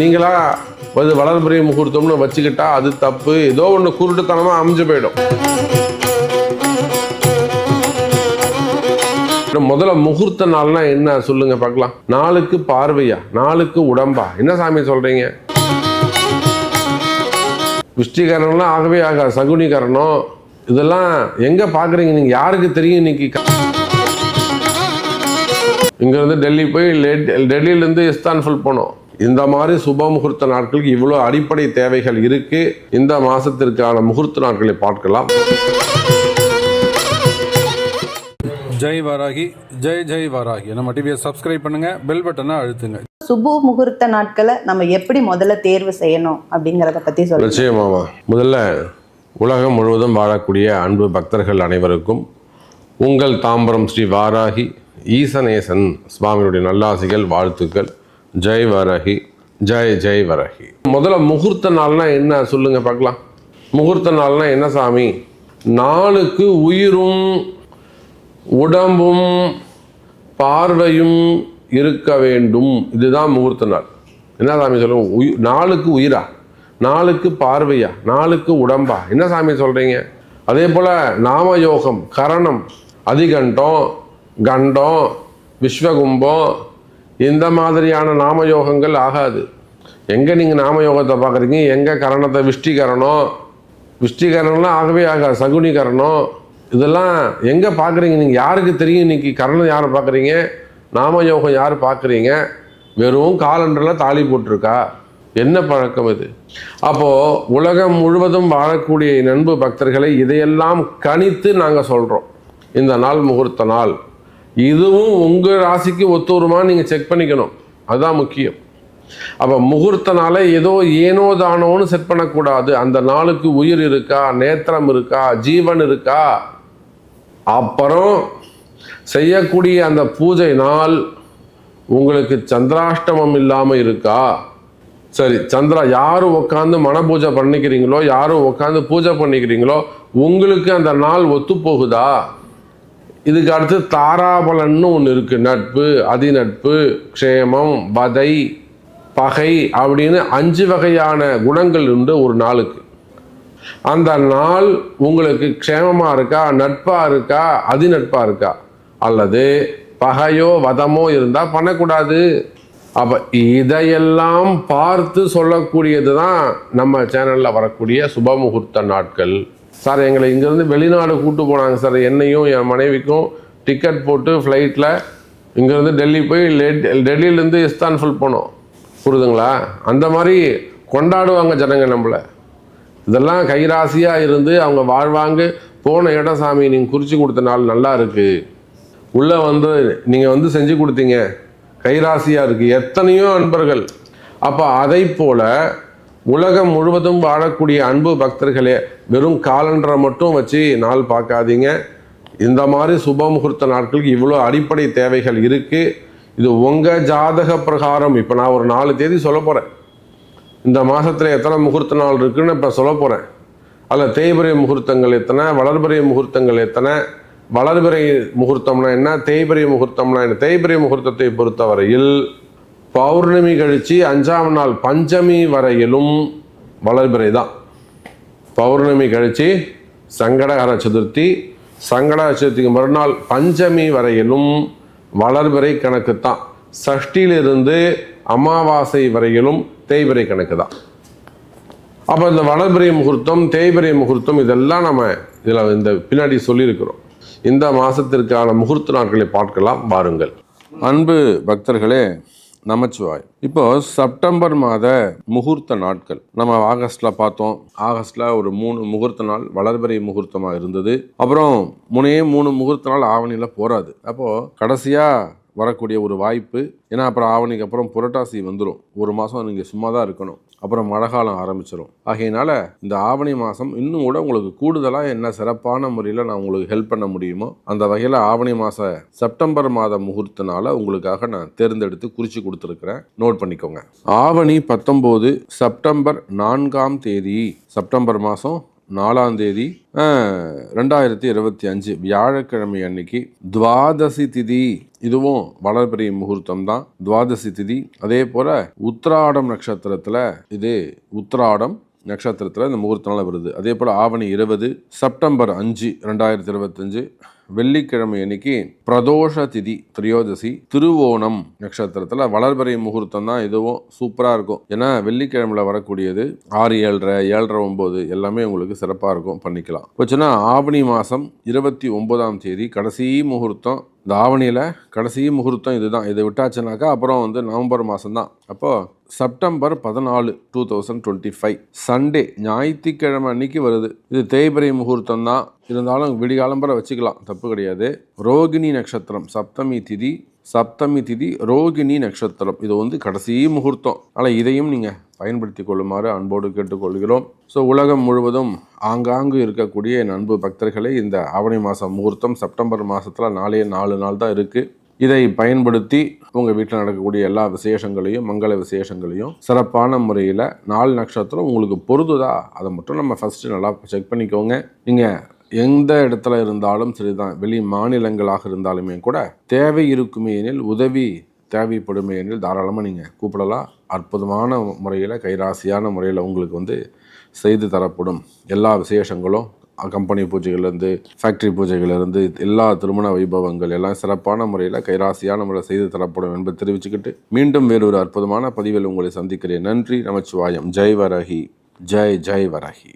நீங்களா அது வளர்பிரிய முகூர்த்தம்னு வச்சுக்கிட்டா அது தப்பு. ஏதோ ஒன்று குருட்டுத்தனமாக அமைஞ்சு போயிடும். முதல்ல முகூர்த்த நாள்னா என்ன சொல்லுங்க பார்க்கலாம். நாளுக்கு பார்வையா? நாளுக்கு உடம்பா? என்ன சாமி சொல்றீங்க? விஷ்டிகரணம்லாம் ஆகவே ஆகாது. சகுனிகரணம் இதெல்லாம் எங்க பாக்குறீங்க நீங்க யாருக்கு தெரியும் இன்னைக்கு? இங்க இருந்து டெல்லி போய் டெல்லியில இருந்து இஸ்தான்புல் போனோம். இந்த மாதிரி சுப முகூர்த்த நாட்களுக்கு இவ்வளோ அடிப்படை தேவைகள் இருக்கு. இந்த மாசத்திற்கான முகூர்த்த நாட்களை பார்க்கலாம். ஜெய் வாராகி ஜெய் ஜெய் வாராகி. நம்ம டிவியை சப்ஸ்கிரைப் பண்ணுங்க பெல் பட்டனை அழுத்துங்க. சுப முகூர்த்த நாட்களை நம்ம எப்படி முதல்ல தேர்வு செய்யணும் அப்படிங்கறத பத்தி சொல்லுங்க. நிச்சயமாமா முதல்ல உலகம் முழுவதும் வாழக்கூடிய அன்பு பக்தர்கள் அனைவருக்கும் உங்கள் தாம்பரம் ஸ்ரீ வாராகி ஈசனேசன் சுவாமியுடைய நல்லாசிகள் வாழ்த்துக்கள். ஜெய் வரகி ஜெய் ஜெய் வரகி முதல்ல முகூர்த்த நாள்னா என்ன? சொல்லுங்க பார்க்கலாம். முகூர்த்த நாள்னா என்ன சாமி? நாளுக்கு உயிரும் உடம்பும் பார்வையும் இருக்க வேண்டும். இதுதான் முகூர்த்த நாள். என்ன சாமி சொல்லுங்க உயி நாளுக்கு உயிரா? நாளுக்கு பார்வையா? நாளுக்கு உடம்பா? என்ன சாமி சொல்கிறீங்க அதே போல் நாம யோகம் கரணம் அதிகண்டம் கண்டம் விஸ்வகும்பம் இந்த மாதிரியான நாம யோகங்கள் ஆகாது. எங்கே நீங்கள் நாம யோகத்தை பார்க்குறீங்க? எங்கே கரணத்தை விஷ்டிகரணம் விஷ்டிகரணம்லாம் ஆகவே ஆகாது. சகுனிகரணம் இதெல்லாம் எங்கே பார்க்குறீங்க? நீங்கள் யாருக்கு தெரியும்? இன்னைக்கு கரணம் யாரை பார்க்குறீங்க? நாம யோகம் யார் பார்க்குறீங்க? வெறும் காலண்டரில் தாலி போட்டிருக்கா? என்ன பழக்கம் இது? அப்போது உலகம் முழுவதும் வாழக்கூடிய நண்பு பக்தர்களை இதையெல்லாம் கணித்து நாங்கள் சொல்கிறோம் இந்த நாள் முகூர்த்த நாள். இதுவும் உங்கள் ராசிக்கு ஒத்து வருமா செக் பண்ணிக்கணும். அதுதான் முக்கியம். அப்போ முகூர்த்த நாளை ஏதோ ஏனோ தானோன்னு செட் பண்ணக்கூடாது. அந்த நாளுக்கு உயிர் இருக்கா நேத்திரம் இருக்கா ஜீவன் இருக்கா? அப்புறம் செய்யக்கூடிய அந்த பூஜை நாள் உங்களுக்கு சந்திராஷ்டமம் இல்லாமல் இருக்கா? சரி சந்திரா யார் உட்காந்து மன பூஜை பண்ணிக்கிறீங்களோ யாரும் உட்காந்து பூஜை பண்ணிக்கிறீங்களோ உங்களுக்கு அந்த நாள் ஒத்து போகுதா இதுக்கு அடுத்து தாராபலன்னு ஒன்று இருக்குது நட்பு அதிநட்பு க்ஷேமம் வதை பகை அப்படின்னு அஞ்சு வகையான குணங்கள் உண்டு ஒரு நாளுக்கு. அந்த நாள் உங்களுக்கு க்ஷேமமாக இருக்கா நட்பாக இருக்கா அதிநட்பாக இருக்கா? அல்லது பகையோ வதமோ இருந்தால் பண்ணக்கூடாது. அப்போ இதையெல்லாம் பார்த்து சொல்லக்கூடியது தான் நம்ம சேனலில் வரக்கூடிய சுபமுகூர்த்த நாட்கள். சார் எங்களை இங்கேருந்து வெளிநாடு கூட்டு போனாங்க சார். என்னையும் என் மனைவிக்கும் டிக்கெட் போட்டு ஃப்ளைட்டில் இங்கேருந்து டெல்லி போய் லே- டெல்லியிலேருந்து இஸ்தான்ஃபுல் போனோம். புரியுதுங்களா? அந்த மாதிரி கொண்டாடுவாங்க ஜனங்க நம்மளை. இதெல்லாம் கைராசியாக இருந்து அவங்க வாழ்வாங்க போன இடம் சாமி நீங்கள் குறித்து கொடுத்த நாள் நல்லா இருக்குது உள்ளே வந்து நீங்கள் வந்து செஞ்சு கொடுத்தீங்க. கைராசியாக இருக்குது எத்தனையோ அன்பர்கள். அப்போ அதை போல் உலகம் முழுவதும் வாழக்கூடிய அன்பு பக்தர்களே வெறும் காலண்டரை மட்டும் வச்சு நாள் பார்க்காதீங்க. இந்த மாதிரி சுப முகூர்த்த நாட்களுக்கு இவ்வளோ அடிப்படை தேவைகள் இருக்குது இது உங்கள் ஜாதக பிரகாரம். இப்போ நான் ஒரு நாலு தேதி சொல்ல போகிறேன் இந்த மாதத்தில் எத்தனை முகூர்த்த நாள் இருக்குன்னு இப்போ சொல்ல போகிறேன் அதில் தேய்பிரை முகூர்த்தங்கள் எத்தனை வளர்பிறை முகூர்த்தங்கள் எத்தனை வளர்பிறை முகூர்த்தம்னா என்ன தேய்பிரை முகூர்த்தம்னா என்ன தேய்பிரை முகூர்த்தத்தை பொறுத்தவரையில் பௌர்ணமி கழித்து அஞ்சாம் நாள் பஞ்சமி வரையிலும் வளர்பிறை தான் பௌர்ணமி கழித்து சங்கடஹர சதுர்த்தி சங்கடகர சதுர்த்திக்கு மறுநாள் பஞ்சமி வரையிலும் வளர்பிறை கணக்கு தான் சஷ்டியிலிருந்து அமாவாசை வரையிலும் தேய்பிறை கணக்கு தான் அப்போ இந்த வளர்பிறை முகூர்த்தம் தேய்பிறை முகூர்த்தம் இதெல்லாம் நம்ம இதில் இந்த பின்னாடி சொல்லியிருக்கிறோம். இந்த மாதத்திற்கான முகூர்த்த நாட்களை பார்க்கலாம் வாருங்கள். அன்பு பக்தர்களே நமச்சிவாய். இப்போ செப்டம்பர் மாத முகூர்த்த நாட்கள். நம்ம ஆகஸ்ட்ல பார்த்தோம். ஆகஸ்ட்ல ஒரு மூணு முகூர்த்த நாள் வளர்பிறை முகூர்த்தமாக இருந்தது. அப்புறம் முனையே மூணு முகூர்த்த நாள் ஆவணியில் போறாது. அப்போ கடைசியா வரக்கூடிய ஒரு வாய்ப்பு. ஏன்னா அப்புறம் ஆவணிக்கு அப்புறம் புரட்டாசி வந்துடும் ஒரு மாதம் நீங்கள் சும்மா தான் இருக்கணும். அப்புறம் மழை காலம் ஆரம்பிச்சிடும் ஆகையினால இந்த ஆவணி மாதம் இன்னும் கூட உங்களுக்கு கூடுதலாக என்ன சிறப்பான முறையில் நான் உங்களுக்கு ஹெல்ப் பண்ண முடியுமோ அந்த வகையில் ஆவணி மாத செப்டம்பர் மாத முகூர்த்தனால் உங்களுக்காக நான் தேர்ந்தெடுத்து குறித்து கொடுத்துருக்குறேன். நோட் பண்ணிக்கோங்க. ஆவணி பத்தொம்போது செப்டம்பர் நான்காம் தேதி. செப்டம்பர் மாதம் நாலாம் தேதி ரெண்டாயிரத்தி இருபத்தி அஞ்சு வியாழக்கிழமை அன்னைக்கு துவாதசி திதி. இதுவும் வளர்பெரிய முகூர்த்தம் தான் துவாதசி திதி. அதே போல உத்திராடம் நட்சத்திரத்துல இது உத்திராடம் நட்சத்திரத்தில் இந்த முகூர்த்த நாள் வருது. அதே போல் ஆவணி இருபது செப்டம்பர் அஞ்சு ரெண்டாயிரத்தி இருபத்தஞ்சு வெள்ளிக்கிழமை அன்னைக்கு பிரதோஷ திதி திரியோதசி திருவோணம் நட்சத்திரத்தில் வளர்பறை முகூர்த்தம் தான் இதுவும் சூப்பராக இருக்கும். ஏன்னா வெள்ளிக்கிழமையில் வரக்கூடியது ஆறு ஏழரை ஏழரை ஒம்பது எல்லாமே உங்களுக்கு சிறப்பாக இருக்கும். பண்ணிக்கலாம். போச்சுன்னா ஆவணி மாதம் இருபத்தி ஒன்பதாம் தேதி கடைசி முகூர்த்தம் இந்த ஆவணியில் கடைசி முகூர்த்தம் இதுதான். இதை விட்டாச்சுனாக்கா அப்புறம் வந்து நவம்பர் மாதம்தான் அப்போது செப்டம்பர் பதினாலு two thousand twenty five Sunday ஞாயிற்றுக்கிழமை அன்னைக்கு வருது. இது தேய்பிரை முகூர்த்தம் தான் இருந்தாலும் விடிகாலம்பரை வச்சுக்கலாம். தப்பு கிடையாது. ரோகிணி நட்சத்திரம் சப்தமி திதி சப்தமி திதி ரோகிணி நட்சத்திரம். இது வந்து கடைசி முகூர்த்தம். ஆனால் இதையும் நீங்கள் பயன்படுத்தி கொள்ளுமாறு அன்போடு கேட்டுக்கொள்கிறோம். ஸோ உலகம் முழுவதும் ஆங்காங்கு இருக்கக்கூடிய என் அன்பு பக்தர்களை இந்த ஆவணி மாதம் முகூர்த்தம் செப்டம்பர் மாதத்தில் நாலே நாலு நாள் தான் இருக்குது இதை பயன்படுத்தி உங்கள் வீட்டில் நடக்கக்கூடிய எல்லா விசேஷங்களையும் மங்கள விசேஷங்களையும் சிறப்பான முறையில் நாலு நட்சத்திரம் உங்களுக்கு பொருதுதா அதை மட்டும் நம்ம ஃபஸ்ட்டு நல்லா செக் பண்ணிக்கோங்க. நீங்கள் எந்த இடத்துல இருந்தாலும் சரிதான். வெளி மாநிலங்களாக இருந்தாலுமே கூட தேவை இருக்குமே எனில் உதவி தேவைப்படுமே எனில் தாராளமாக நீங்கள் கூப்பிடலாம். அற்புதமான முறையில் கைராசியான முறையில் உங்களுக்கு வந்து செய்து தரப்படும் எல்லா விசேஷங்களும் கம்பெனி பூஜைகள்லேருந்து ஃபேக்ட்ரி பூஜைகள்லேருந்து எல்லா திருமண வைபவங்கள் எல்லாம் சிறப்பான முறையில் கைராசியான முறையில் செய்து தரப்படும் என்பதை தெரிவிச்சுக்கிட்டு மீண்டும் வேறொரு அற்புதமான பதிவில் உங்களை சந்திக்கிறேன். நன்றி நமச்சிவாயம். ஜெய் வரஹி ஜெய் ஜெய் வரஹி